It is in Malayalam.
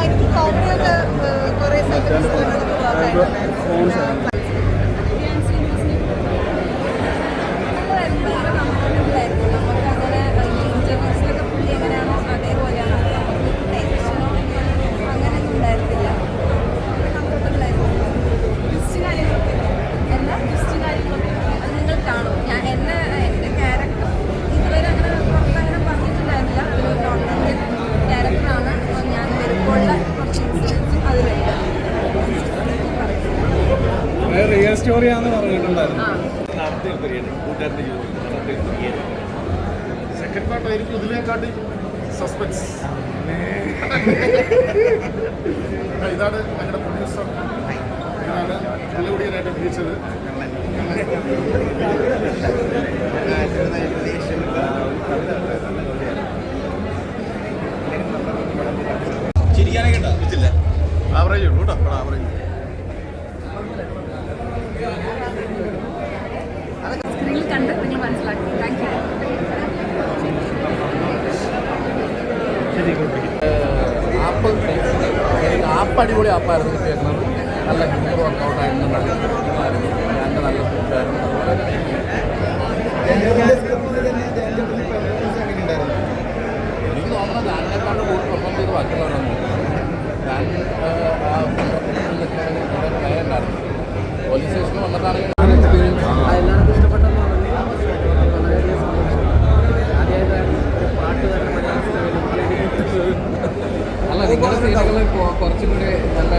എനിക്ക് കോമഡിയൊക്കെ കുറേ സെക്കൻഡ്സ് സ്റ്റോറിയാന്ന് പറഞ്ഞിട്ടുണ്ടായിരുന്നു. ആ. സെക്കൻഡ് പാർട്ടായിരിക്കും ഇതിനെക്കാട്ടി സസ്പെൻസ് ഇതാണ് ഞങ്ങളുടെ പ്രൊഡ്യൂസർ ഇതാണ് കള്ളുകുടിയനായിട്ട് വിളിച്ചത് ചിരിക്കാനൊക്കെ ഉണ്ടോ? ആവറേജ് ഉള്ളൂ കേട്ടോ ആവറേജ് കണ്ടപ്പോൾ ഞാൻ മനസ്സിലാക്കി. താങ്ക് യു ആപ്പ് ആപ്പ് അടിപൊളി ആപ്പായിരുന്നു കിട്ടിയിരുന്നത്. നല്ല ഹിറ്റ് വർക്കൗട്ടായിരുന്നു നല്ല ഹിന്ദുമായിരുന്നു ഞാൻ നല്ല ഫുഡായിരുന്നു എനിക്ക് തോന്നുന്നത് ഞാനിനെക്കാണ്ട് കൂടുതൽ പെർഫോം ചെയ്ത് ബാക്കിയുള്ളവരാണ് ഞാൻ പ്ലെയർ ഉണ്ടായിരുന്നു പോലീസ് സ്റ്റേഷനിൽ വന്നിട്ടാണെങ്കിൽ കുറച്ചുകൂടി നല്ല